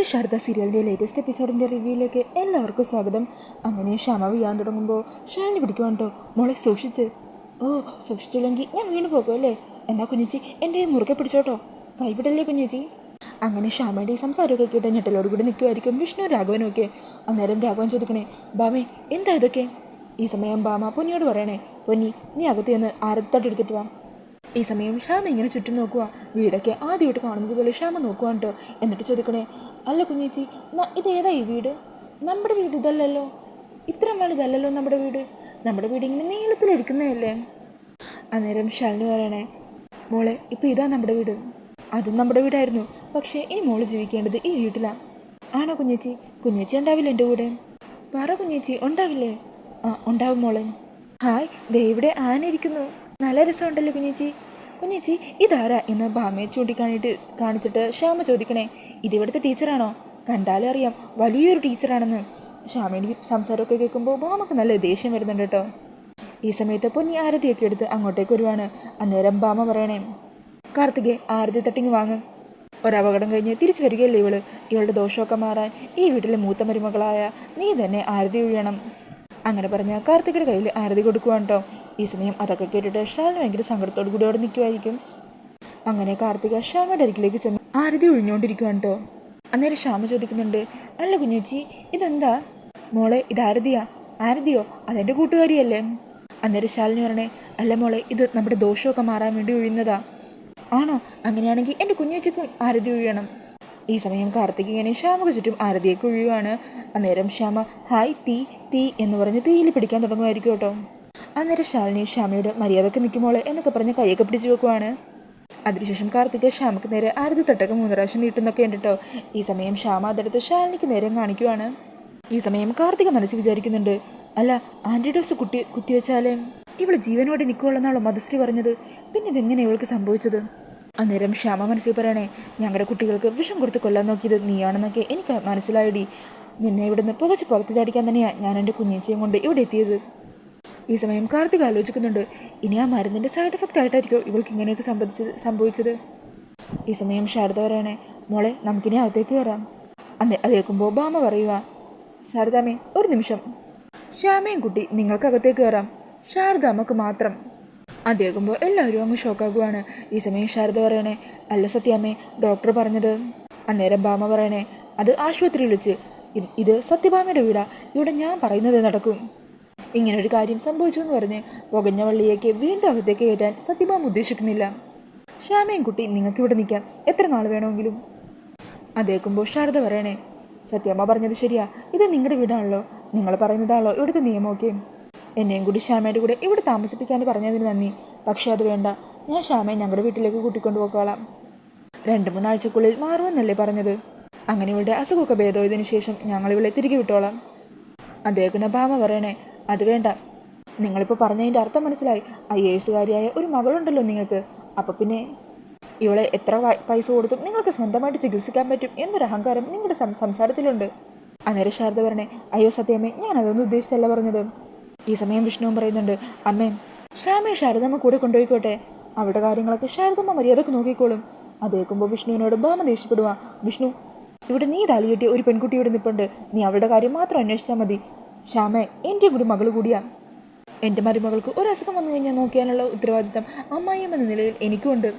ശ്രീ ശാരദ സീരിയലിന്റെ ലേറ്റസ്റ്റ് എപ്പിസോഡിന്റെ റിവ്യൂയിലേക്ക് എല്ലാവർക്കും സ്വാഗതം. അങ്ങനെ ക്ഷമ വീഴാൻ തുടങ്ങുമ്പോൾ ഷാലിനി പിടിക്കുവാണ്ടോ മോളെ സൂക്ഷിച്ച്. ഓ സൂക്ഷിച്ചില്ലെങ്കിൽ ഞാൻ വീണ് പോകും അല്ലേ? എന്നാ കുഞ്ഞിച്ചി എന്റെ മുറുകെ പിടിച്ചോട്ടോ. കൈവിടല്ലേ കുഞ്ഞിച്ചി? അങ്ങനെ ക്ഷമയുടെ സംസാരമൊക്കെ കേട്ട് ഞെട്ടലോട് കൂടി നിൽക്കുമായിരിക്കും വിഷ്ണു രാഘവനും ഒക്കെ. അന്നേരം രാഘവൻ ചോദിക്കണേ ബാമേ എന്താ ഇതൊക്കെ ഈ സമയം ബാമ പൊന്നിയോട് പറയണേ പൊന്നി നീ അകത്ത് ചെന്ന് ആരത്തട്ടെടുത്തിട്ട് വാ. ഈ സമയം ഷ്യാമ ഇങ്ങനെ ചുറ്റും നോക്കുക വീടൊക്കെ ആദ്യമായിട്ട് കാണുന്നത് പോലെ നോക്കുവാൻ കേട്ടോ എന്നിട്ട് ചോദിക്കണേ അല്ല കുഞ്ഞേച്ചി ഇത് ഏതാ ഈ വീട്? നമ്മുടെ വീട് ഇതല്ലല്ലോ. ഇത്ര വലുതല്ലല്ലോ നമ്മുടെ വീട്. നമ്മുടെ വീട് ഇങ്ങനെ നീളത്തിലിരിക്കുന്നതല്ലേ അന്നേരം ശാലിനി പറയണേ മോളെ ഇപ്പം ഇതാ നമ്മുടെ വീട്. അതും നമ്മുടെ വീടായിരുന്നു. പക്ഷേ ഇനി മോൾ ജീവിക്കേണ്ടത് ഈ വീട്ടിലാണ് ആണോ കുഞ്ഞേച്ചി? കുഞ്ഞേച്ചി ഉണ്ടാവില്ല എന്റെ കൂടെ? പറ കുഞ്ഞേച്ചി ഉണ്ടാവില്ലേ? ആ ഉണ്ടാവും മോളെ. ഹായ് ദേ ഇവിടെ ആന ഇരിക്കുന്നു. നല്ല രസമുണ്ടല്ലോ കുഞ്ഞേച്ചി. കുഞ്ഞേച്ചി ഇതാരാ എന്ന് ഭാമയെ ചൂണ്ടിക്കാണിട്ട് കാണിച്ചിട്ട് ശ്യാമ ചോദിക്കണേ? ഇതിവിടുത്തെ ടീച്ചറാണോ? കണ്ടാലേ അറിയാം വലിയൊരു ടീച്ചറാണെന്ന്. ശ്യാമയുടെ സംസാരമൊക്കെ കേൾക്കുമ്പോൾ ഭാമക്ക് നല്ല ദേഷ്യം വരുന്നുണ്ട് കേട്ടോ. ഈ സമയത്ത് പൊന്നി ആരതിയൊക്കെ എടുത്ത് അങ്ങോട്ടേക്ക് വരുവാണ്. അന്നേരം ഭാമ പറയണേ കാർത്തികെ ആരതി തട്ടിങ് വാങ്ങ്. ഒരപകടം കഴിഞ്ഞ് തിരിച്ചു വരികയല്ലേ ഇവൾ? ഇവളുടെ ദോഷമൊക്കെ മാറാൻ ഈ വീട്ടിലെ മൂത്ത മരുമകളായ നീ തന്നെ ആരതി ഒഴിയണം. അങ്ങനെ പറഞ്ഞ കാർത്തികയുടെ കയ്യിൽ ആരതി കൊടുക്കുവാണ് കേട്ടോ. ഈ സമയം അതൊക്കെ കേട്ടിട്ട് ഷാലിന് ഭയങ്കര സങ്കടത്തോടു കൂടി അവിടെ നിൽക്കുമായിരിക്കും അങ്ങനെ കാർത്തിക ശ്യാമയുടെ അരികിലേക്ക് ചെന്ന് ആരതി ഒഴിഞ്ഞുകൊണ്ടിരിക്കുവാണ് കേട്ടോ അന്നേരം ശ്യാമ ചോദിക്കുന്നുണ്ട് അല്ല കുഞ്ഞേച്ചി ഇതെന്താ? മോളെ ഇത് ആരതിയാ? ആരതിയോ? അതെന്റെ കൂട്ടുകാരിയല്ലേ? അന്നേരം ശാലിനി പറഞ്ഞേ അല്ല മോളെ ഇത് നമ്മുടെ ദോഷമൊക്കെ മാറാൻ വേണ്ടി ഒഴിയുന്നതാ. ആണോ? അങ്ങനെയാണെങ്കിൽ എന്റെ കുഞ്ഞേച്ചിക്കും ആരതി ഒഴിയണം. ഈ സമയം കാർത്തിക് ഇങ്ങനെ ശ്യാമക്ക് ചുറ്റും ആരതിയൊക്കെ ഒഴിയുവാണ്. അന്നേരം ശ്യാമ ഹായ് തീ തീ എന്ന് പറഞ്ഞ് തീയിൽ പിടിക്കാൻ തുടങ്ങുമായിരിക്കും കേട്ടോ. അന്നേരം ശാലിനി ശ്യാമയോട് മര്യാദയ്ക്ക് നിൽക്കുമോളെ എന്നൊക്കെ പറഞ്ഞ് കൈയൊക്കെ പിടിച്ചു വെക്കുവാണ്. അതിനുശേഷം കാർത്തിക് ശ്യാമക്ക് നേരെ ആരതി തൊട്ടൊക്കെ മൂന്ന് പ്രാവശ്യം നീട്ടുന്നൊക്കെ ഉണ്ട് ഈ സമയം ശ്യാമ അതെടുത്ത് ശാലിനിക്ക് നേരം കാണിക്കുവാണ്. ഈ സമയം കാർത്തിക മനസ്സിൽ വിചാരിക്കുന്നുണ്ട് അല്ല ആന്റിഡോസ് കുട്ടി കുത്തിവെച്ചാലേ ഇവൾ ജീവനോടെ നിൽക്കുള്ളെന്നാണോ മധുശ്രീ പറഞ്ഞത്. പിന്നെ ഇതെങ്ങനെ ഇവൾക്ക് സംഭവിച്ചത്? അന്നേരം ശ്യാമ മനസ്സിൽ പറയണേ ഞങ്ങളുടെ കുട്ടികൾക്ക് വിഷം കൊടുത്ത് കൊല്ലാൻ നോക്കിയത് നീയാണെന്നൊക്കെ എനിക്ക് മനസ്സിലായടി. നിന്നെ ഇവിടുന്ന് പുകച്ച് പുറത്ത് ചാടിക്കാൻ തന്നെയാണ് ഞാൻ എന്റെ കുഞ്ഞേച്ചയും കൊണ്ട് ഇവിടെ എത്തിയത്. ഈ സമയം കാർത്തിക് ആലോചിക്കുന്നുണ്ട്. ഇനി ആ മരുന്നിന്റെ സൈഡ് എഫക്റ്റ് ആയിട്ടായിരിക്കും ഇവൾക്ക് ഇങ്ങനെയൊക്കെ സംഭവിച്ചത് സംഭവിച്ചത്? ഈ സമയം ശാരദ പറയണേ മോളെ നമുക്കിനി അകത്തേക്ക് കയറാം. അന്ന് അത് കേൾക്കുമ്പോൾ ബാമ പറയുക ശാരദാമേ ഒരു നിമിഷം. ശ്യാമയും കുട്ടി നിങ്ങൾക്കകത്തേക്ക് കയറാം. ശാരദ അമ്മയ്ക്ക് മാത്രം. അത് എല്ലാവരും അങ്ങ് ഷോക്കാകുവാണ്. ഈ സമയം ശാരദ പറയണേ അല്ല സത്യാമ്മേ ഡോക്ടർ പറഞ്ഞത്. അന്നേരം ബാമ പറയണേ അത് ആശുപത്രിയിൽ വെച്ച് ഇത് സത്യഭാമയുടെ വീടാ ഇവിടെ ഞാൻ പറയുന്നത് നടക്കും. ഇങ്ങനൊരു കാര്യം സംഭവിച്ചു എന്ന് പറഞ്ഞ് പുകഞ്ഞ വള്ളിയേക്ക് വീണ്ടും അകത്തേക്ക് കയറ്റാൻ സത്യഭാമ ഉദ്ദേശിക്കുന്നില്ല. ശ്യാമയും കുട്ടി നിങ്ങൾക്ക് ഇവിടെ നിൽക്കാം. എത്ര നാൾ വേണമെങ്കിലും? അതേക്കുമ്പോൾ ശാരദ പറയണേ സത്യമ്മ പറഞ്ഞത് ശരിയാ. ഇത് നിങ്ങളുടെ വീടാണല്ലോ. നിങ്ങൾ പറയുന്നതാണല്ലോ ഇവിടുത്തെ നിയമമൊക്കെ. എന്നെയും കൂടി ശ്യാമയുടെ കൂടെ ഇവിടെ താമസിപ്പിക്കാമെന്ന് പറഞ്ഞതിന് നന്ദി. പക്ഷേ അത് വേണ്ട. ഞാൻ ശ്യാമയെ ഞങ്ങളുടെ വീട്ടിലേക്ക് കൂട്ടിക്കൊണ്ടു പോക്കോളാം. രണ്ട് മൂന്നാഴ്ചക്കുള്ളിൽ മാറുമെന്നല്ലേ പറഞ്ഞത്. അങ്ങനെ ഇവളുടെ അസുഖമൊക്കെ ഭേദമായതിനു ശേഷം ഞങ്ങൾ ഇവളെ തിരികെ വിട്ടോളാം. അദ്ദേഹത്തിന് ഭാമ പറയണേ അത് വേണ്ട. നിങ്ങളിപ്പോൾ പറഞ്ഞതിന്റെ അർത്ഥം മനസ്സിലായി. ഐ എ എസുകാരിയായ ഒരു മകളുണ്ടല്ലോ നിങ്ങൾക്ക്. അപ്പം പിന്നെ ഇവളെ എത്ര പൈസ കൊടുത്തും നിങ്ങൾക്ക് സ്വന്തമായിട്ട് ചികിത്സിക്കാൻ പറ്റും എന്നൊരു അഹങ്കാരം നിങ്ങളുടെ സംസാരത്തിലുണ്ട്. അന്നേരം ശാരദ പറഞ്ഞേ അയ്യോ സത്യമേ ഞാൻ അതൊന്നും ഉദ്ദേശിച്ചല്ല പറഞ്ഞത്. ഈ സമയം വിഷ്ണുവും പറയുന്നുണ്ട് അമ്മേ ശ്യാമയെ ശാരദമ്മ കൂടെ കൊണ്ടുപോയിക്കോട്ടെ. അവരുടെ കാര്യങ്ങളൊക്കെ ശാരദമ്മ മര്യാദയ്ക്ക് നോക്കിക്കോളും. അത് കേൾക്കുമ്പോൾ വിഷ്ണുവിനോട് ഭാമ ദേഷ്യപ്പെടുക വിഷ്ണു ഇവിടെ നീ താലി കെട്ടിയ ഒരു പെൺകുട്ടിയോട് നിപ്പുണ്ട്. നീ അവളുടെ കാര്യം മാത്രം അന്വേഷിച്ചാൽ മതി. ശ്യാമേ എന്റെ കൂടി മകൾ കൂടിയാ. എന്റെ മരുമകൾക്ക് ഒരു അസുഖം വന്നു കഴിഞ്ഞാൽ നോക്കിയാനുള്ള ഉത്തരവാദിത്തം അമ്മായിയമ്മ എന്ന നിലയിൽ എനിക്കുമുണ്ട്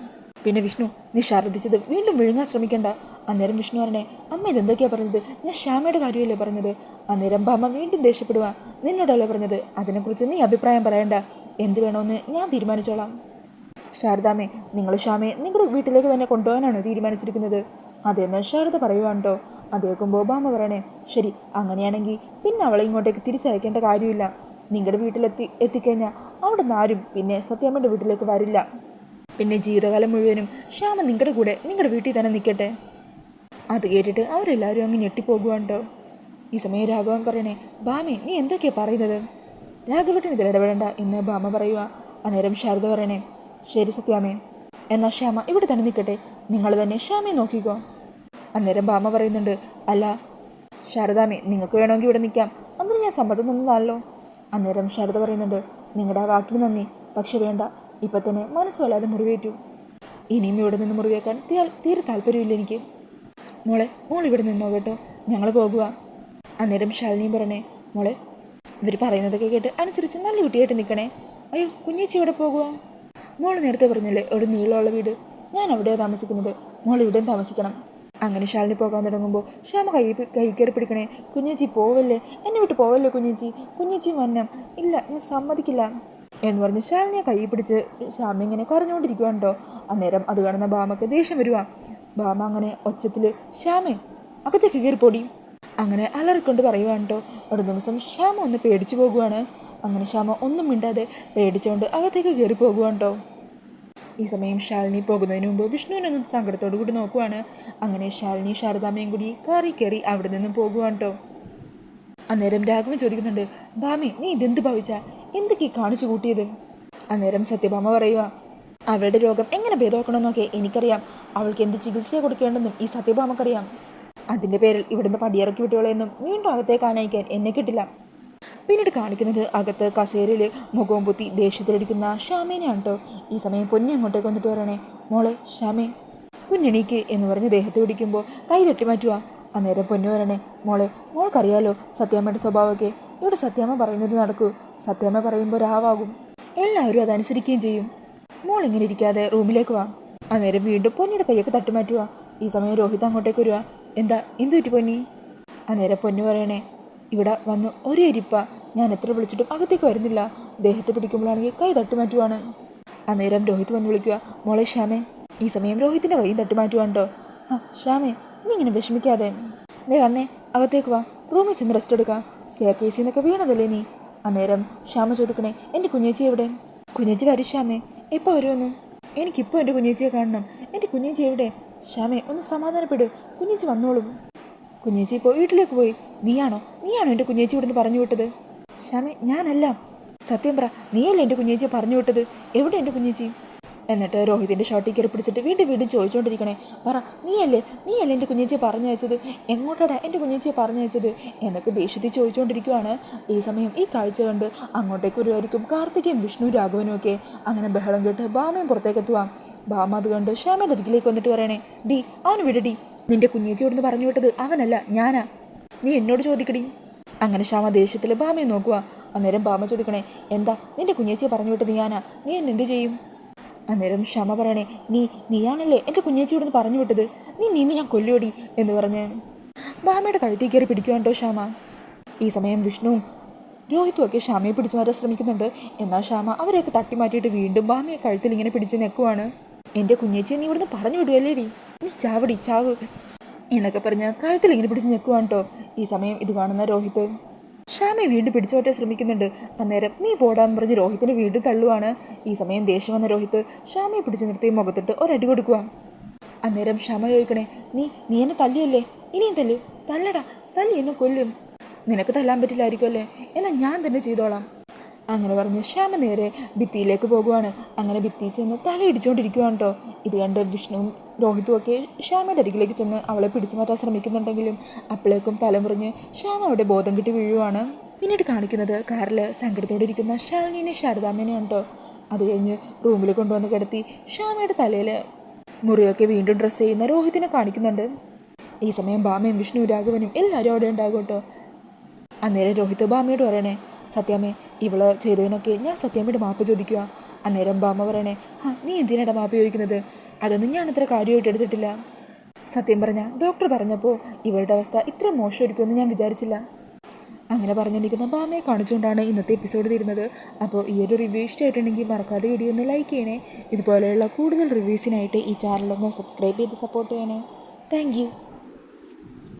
പിന്നെ വിഷ്ണു നീ ഛർദ്ദിച്ചത് വീണ്ടും വിഴുങ്ങാൻ ശ്രമിക്കണ്ട. അന്നേരം വിഷ്ണു പറഞ്ഞേ അമ്മ ഇതെന്തൊക്കെയാ പറഞ്ഞത്? ഞാൻ ശ്യാമയുടെ കാര്യമല്ലേ പറഞ്ഞത്? അന്നേരം ബാമ വീണ്ടും ദേഷ്യപ്പെടുക നിന്നോടല്ലേ പറഞ്ഞത്? അതിനെക്കുറിച്ച് നീ അഭിപ്രായം പറയണ്ട. എന്ത് വേണമെന്ന് ഞാൻ തീരുമാനിച്ചോളാം. ശാരദാമേ നിങ്ങൾ ശ്യാമയെ നിങ്ങളുടെ വീട്ടിലേക്ക് തന്നെ കൊണ്ടുപോകാനാണ് തീരുമാനിച്ചിരിക്കുന്നത്. അതെന്ന് ശാരദ പറയുവാണ്ടോ? കേൾക്കുമ്പോൾ ഒബാമ പറയണേ ശരി അങ്ങനെയാണെങ്കിൽ പിന്നെ അവളെ ഇങ്ങോട്ടേക്ക് തിരിച്ചയക്കേണ്ട കാര്യമില്ല. നിങ്ങളുടെ വീട്ടിലെത്തി എത്തിക്കഴിഞ്ഞാൽ അവിടെ നിന്ന് ആരും പിന്നെ സത്യാമ്മയുടെ വീട്ടിലേക്ക് വരില്ല. പിന്നെ ജീവിതകാലം മുഴുവനും ശ്യാമ നിങ്ങളുടെ കൂടെ നിങ്ങളുടെ വീട്ടിൽ തന്നെ നിൽക്കട്ടെ അത് കേട്ടിട്ട് അവരെല്ലാവരും അങ്ങ് ഞെട്ടിപ്പോകുവാണ്ടോ. ഈ സമയം രാഘവൻ പറയണേ ബാമേ നീ എന്തൊക്കെയാ പറയുന്നത്? രാഘവട്ടൻ ഇതിൽ ഇടപെടണ്ട എന്ന് ബാമ പറയുക അന്നേരം ശാരദ പറയണേ ശരി സത്യാമേ എന്നാൽ ശ്യാമ ഇവിടെ തന്നെ നിൽക്കട്ടെ നിങ്ങൾ തന്നെ ശ്യാമയെ നോക്കിക്കോ. അന്നേരം ബാമ പറയുന്നുണ്ട് അല്ല ശാരദാമേ നിങ്ങൾക്ക് വേണമെങ്കിൽ ഇവിടെ നിൽക്കാം. അന്നേരം ഞാൻ സമ്മതം തന്നതാണല്ലോ. അന്നേരം ശാരദ പറയുന്നുണ്ട് നിങ്ങളുടെ ആ വാക്കിന് നന്ദി. പക്ഷെ വേണ്ട ഇപ്പം തന്നെ മനസ്സ് വല്ലാതെ മുറിവേറ്റു. ഇനിയും ഇവിടെ നിന്ന് മുറിവേക്കാൻ തീരെ താല്പര്യമില്ല എനിക്ക്. മോളെ മോൾ ഇവിടെ നിന്നോ കേട്ടോ? ഞങ്ങൾ പോകുക അന്നേരം ശാലിനിയും പറഞ്ഞേ മോളെ ഇവർ പറയുന്നതൊക്കെ കേട്ട് അനുസരിച്ച് നല്ല കുട്ടിയായിട്ട് നിൽക്കണേ. അയ്യോ കുഞ്ഞേച്ചി ഇവിടെ പോകുക മോൾ നേരത്തെ പറഞ്ഞില്ലേ ഒരു നീളമുള്ള വീട്. ഞാൻ അവിടെയാണ് താമസിക്കുന്നത്. മോൾ ഇവിടെയും താമസിക്കണം. അങ്ങനെ ശാലിനി പോകാൻ തുടങ്ങുമ്പോൾ ശ്യാമ കൈ കൈ കയറി പിടിക്കണേ കുഞ്ഞേച്ചി പോവല്ലേ? എന്നെ വിട്ട് പോവല്ലേ കുഞ്ഞേച്ചി? കുഞ്ഞേച്ചി വന്നം. ഇല്ല ഞാൻ സമ്മതിക്കില്ല. എന്ന് പറഞ്ഞ് ശാലിനിയെ കൈ പിടിച്ച് ശ്യാമ ഇങ്ങനെ കരഞ്ഞുകൊണ്ടിരിക്കുവാണ് കേട്ടോ അന്നേരം അത് കാണുന്ന ബാമക്ക് ദേഷ്യം വരുവാ. ബാമ അങ്ങനെ ഒച്ചത്തിൽ ശ്യാമേ അകത്തേക്ക് കയറി പൊടി. അങ്ങനെ അലറിക്കൊണ്ട് പറയുവാണ് കേട്ടോ ഒരു ദിവസം ശ്യാമ ഒന്ന് പേടിച്ചു പോകുവാണ്. അങ്ങനെ ശ്യാമ ഒന്നും മിണ്ടാതെ പേടിച്ചുകൊണ്ട് അകത്തേക്ക് കയറി പോകുവാണ് കേട്ടോ ഈ സമയം ശാലിനി പോകുന്നതിന് മുമ്പ് വിഷ്ണുവിനൊന്നും സങ്കടത്തോടു കൂടി നോക്കുവാണ്. അങ്ങനെ ശാലിനി ശാരദാമ്മയും കൂടി കയറി കയറി അവിടെ നിന്നും പോകുവാണ് കേട്ടോ അന്നേരം രാഘവൻ ചോദിക്കുന്നുണ്ട് ഭാമി നീ ഇതെന്ത് ഭാവിച്ച? എന്തൊക്കെ കാണിച്ചു കൂട്ടിയത്? അന്നേരം സത്യഭാമ പറയുക അവളുടെ രോഗം എങ്ങനെ ഭേദമാക്കണമെന്നൊക്കെ എനിക്കറിയാം. അവൾക്ക് എന്ത് ചികിത്സയെ കൊടുക്കേണ്ടെന്നും ഈ സത്യഭാമക്കറിയാം. അതിന്റെ പേരിൽ ഇവിടുന്ന് പടിയിറക്കി വിട്ടുകളെന്നും വീണ്ടും അകത്തേക്ക് ആനയിക്കാൻ എന്നെ കിട്ടില്ല. പിന്നീട് കാണിക്കുന്നത് അകത്ത് കസേരയിൽ മുഖവും പൊത്തി ദേഷ്യത്തിലടിക്കുന്ന ശ്യാമേനെയാണ് കേട്ടോ ഈ സമയം പൊന്നി അങ്ങോട്ടേക്ക് വന്നിട്ട് പറയണേ മോളെ ശ്യാമേ കുഞ്ഞെണീക്ക് എന്ന് പറഞ്ഞ് ദേഹത്ത് പിടിക്കുമ്പോൾ കൈ തട്ടി മാറ്റുക അന്നേരം പൊന്നു പറയണേ മോളെ മോൾക്കറിയാലോ സത്യാമ്മയുടെ സ്വഭാവമൊക്കെ. ഇവിടെ സത്യാമ്മ പറയുന്നത് നടക്കൂ. സത്യാമ്മ പറയുമ്പോൾ രാവാകും. എല്ലാവരും അതനുസരിക്കുകയും ചെയ്യും. മോൾ ഇങ്ങനെ ഇരിക്കാതെ റൂമിലേക്ക് വാ. അന്നേരം വീണ്ടും പൊന്നിയുടെ കൈയൊക്കെ തട്ടി മാറ്റുക ഈ സമയം രോഹിത് അങ്ങോട്ടേക്ക് വരുക എന്താ എന്തു പറ്റി പൊന്നി? അന്നേരം പൊന്നു പറയണേ ഇവിടെ വന്ന് ഒരു എരിപ്പ ഞാൻ എത്ര വിളിച്ചിട്ടും അകത്തേക്ക് വരുന്നില്ല. ദേഹത്തെ പിടിക്കുമ്പോഴാണെങ്കിൽ കൈ തട്ടുമാറ്റുവാണ് അന്നേരം രോഹിത് വന്ന് വിളിക്കുക മോളെ ശ്യാമേ ഈ സമയം രോഹിത്തിന്റെ കൈയും തട്ടുമാറ്റുവാണ്ടോ ആ ശ്യാമേ നീ ഇങ്ങനെ വിഷമിക്കാതെ. ദേ വന്നേ അകത്തേക്ക് വാ റൂമിൽ ചെന്ന് റെസ്റ്റ് എടുക്കാം. സ്റ്റെയർ കേസിൽ നിന്നൊക്കെ വീണതല്ലേ നീ? അന്നേരം ശ്യാമ ചോദിക്കണേ എന്റെ കുഞ്ഞേച്ചി എവിടെ? കുഞ്ഞേച്ചി വരും ശ്യാമേ എപ്പോൾ വരുമെന്ന്? എനിക്കിപ്പോൾ എന്റെ കുഞ്ഞേച്ചിയെ കാണണം. എന്റെ കുഞ്ഞേച്ചി എവിടെ? ശ്യാമേ ഒന്ന് സമാധാനപ്പെട് കുഞ്ഞേച്ചി വന്നോളും. കുഞ്ഞേച്ചി ഇപ്പോൾ വീട്ടിലേക്ക് പോയി. നീയാണോ? നീയാണോ എന്റെ കുഞ്ഞേച്ചി ഇവിടുന്ന് പറഞ്ഞു വിട്ടത്? ശ്യാമേ ഞാനല്ല. സത്യം പറ നീയല്ലേ എന്റെ കുഞ്ഞേച്ചിയെ പറഞ്ഞു വിട്ടത്? എവിടെ എന്റെ കുഞ്ഞേച്ചി? എന്നിട്ട് രോഹിതിന്റെ ഷർട്ടിൽ കയറി പിടിച്ചിട്ട് വീണ്ടും വീണ്ടും ചോദിച്ചുകൊണ്ടിരിക്കണേ പറ നീയല്ലേ നീയല്ലേ എന്റെ കുഞ്ഞേച്ചിയെ പറഞ്ഞയച്ചത് എങ്ങോട്ടാടാ എന്റെ കുഞ്ഞേച്ചിയെ പറഞ്ഞയച്ചത് എന്നൊക്കെ ദേഷ്യത്തിൽ ചോദിച്ചുകൊണ്ടിരിക്കുവാണ് ഈ സമയം ഈ കാഴ്ച കണ്ട് അങ്ങോട്ടേക്ക് വരുമായിരിക്കും കാർത്തികയും വിഷ്ണു രാഘവനും ഒക്കെ. അങ്ങനെ ബഹളം കേട്ട് ബാമയും പുറത്തേക്ക് എത്തുവാം ബാമ അത് കണ്ട് ശ്യാമയുടെ അരികിലേക്ക് വന്നിട്ട് പറയണേ ഡി അവന് വിടടി നിന്റെ കുഞ്ഞേച്ചി ഇവിടുന്ന് പറഞ്ഞു വിട്ടത് അവനല്ല ഞാനാ. നീ എന്നോട് ചോദിക്കടി അങ്ങനെ ശ്യാമ ദേഷ്യത്തിൽ ബാമയെ നോക്കുക അന്നേരം ബാമ ചോദിക്കണേ എന്താ നിന്റെ കുഞ്ഞേച്ചിയെ പറഞ്ഞു വിട്ടത് ഞാനാ? നീ എന്നെ എന്ത് ചെയ്യും? അന്നേരം ക്ഷമ പറയണേ നീ നീയാണല്ലേ എന്റെ കുഞ്ഞേച്ചിയോട് ഒന്ന് പറഞ്ഞു വിട്ടത്? നീ നീന്ന് ഞാൻ കൊല്ലുവടി എന്ന് പറഞ്ഞ് ബാമയുടെ കഴുത്തിൽ കയറി പിടിക്കുവാണ്ടോ ശ്യാമ. ഈ സമയം വിഷ്ണുവും രോഹിത്തും ഒക്കെ ക്ഷാമയെ പിടിച്ചു മാറ്റാൻ ശ്രമിക്കുന്നുണ്ട്. എന്നാൽ ക്ഷാമ അവരെയൊക്കെ തട്ടി മാറ്റിയിട്ട് വീണ്ടും ബാമയെ കഴുത്തിൽ ഇങ്ങനെ പിടിച്ച് നിൽക്കുവാണ്. എന്റെ കുഞ്ഞേച്ചിയെ നീ ഇവിടുന്ന് പറഞ്ഞു വിടുവല്ലേടി? നീ ചാവടി ചാവ്. എന്നൊക്കെ പറഞ്ഞ് കഴുത്തിൽ ഇങ്ങനെ പിടിച്ച് നിൽക്കുവാണ് കേട്ടോ ഈ സമയം ഇത് കാണുന്ന രോഹിത്. ഷാമി വീണ്ടും പിടിച്ചോട്ടെ ശ്രമിക്കുന്നുണ്ട്. അന്നേരം നീ പോടാന്ന് പറഞ്ഞ് രോഹിത്തിനെ വീണ്ടും തള്ളുവാണ്. ഈ സമയം ദേഷ്യം വന്ന രോഹിത്ത് ഷാമിയെ പിടിച്ചു നിർത്തി മുഖത്തിട്ട് ഒരടി കൊടുക്കുക അന്നേരം ക്ഷമ ചോദിക്കണേ നീ നീ എന്നെ തല്ലിയല്ലേ? ഇനിയും തല്ലു. തല്ലടാ. തല്ലി എന്നെ കൊല്ലും. നിനക്ക് തല്ലാൻ പറ്റില്ലായിരിക്കും അല്ലേ? എന്നാൽ ഞാൻ തന്നെ ചെയ്തോളാം. അങ്ങനെ പറഞ്ഞ് ശ്യാമ നേരെ ഭിത്തിയിലേക്ക് പോകുവാണ്. അങ്ങനെ ഭിത്തി ചെന്ന് തലയിടിച്ചുകൊണ്ടിരിക്കുവാണ് കേട്ടോ ഇത് കണ്ട് വിഷ്ണുവും രോഹിത്തും ഒക്കെ ശ്യാമയുടെ അരികിലേക്ക് ചെന്ന് അവളെ പിടിച്ചു മാറ്റാൻ ശ്രമിക്കുന്നുണ്ടെങ്കിലും അപ്പോഴേക്കും തലമുറിഞ്ഞ് ശ്യാമ അവിടെ ബോധം കിട്ടി വീഴുവാണ്. പിന്നീട് കാണിക്കുന്നത് കാറിൽ സങ്കടത്തോടെ ഇരിക്കുന്ന ശാലിനിയെ ശാരദാമ്മേനെയാണ് കേട്ടോ അത് കഴിഞ്ഞ് റൂമിൽ കൊണ്ടുവന്ന് കിടത്തി ശ്യാമയുടെ തലയിൽ മുറിയൊക്കെ വീണ്ടും ഡ്രസ്സ് ചെയ്യുന്ന രോഹിത്തിനെ കാണിക്കുന്നുണ്ട്. ഈ സമയം ബാമയും വിഷ്ണു രാഘവനും എല്ലാവരും അവിടെ ഉണ്ടാകും കേട്ടോ അന്നേരം രോഹിത് ബാമയോട് പറയണേ സത്യാമ്മേ ഇവൾ ചെയ്തതിനൊക്കെ ഞാൻ സത്യം സത്യാമ്മയുടെ മാപ്പ് ചോദിക്കുക. അന്നേരം ബാമ പറയണേ ഹാ നീ എന്തിനാണ് മാപ്പ് ചോദിക്കുന്നത്? അതൊന്നും ഞാൻ അത്ര കാര്യമായിട്ട് എടുത്തിട്ടില്ല. സത്യം പറഞ്ഞ ഡോക്ടർ പറഞ്ഞപ്പോൾ ഇവളുടെ അവസ്ഥ ഇത്ര മോശമായിരിക്കുമെന്ന് ഞാൻ വിചാരിച്ചില്ല. അങ്ങനെ പറഞ്ഞിരിക്കുന്ന ബാമയെ കാണിച്ചുകൊണ്ടാണ് ഇന്നത്തെ എപ്പിസോഡ് തീരുന്നത്. അപ്പോൾ ഈ ഒരു റിവ്യൂ ഇഷ്ടമായിട്ടുണ്ടെങ്കിൽ മറക്കാതെ വീഡിയോ ഒന്ന് ലൈക്ക് ചെയ്യണേ. ഇതുപോലെയുള്ള കൂടുതൽ റിവ്യൂസിനായിട്ട് ഈ ചാനലൊന്ന് സബ്സ്ക്രൈബ് ചെയ്ത് സപ്പോർട്ട് ചെയ്യണേ. താങ്ക്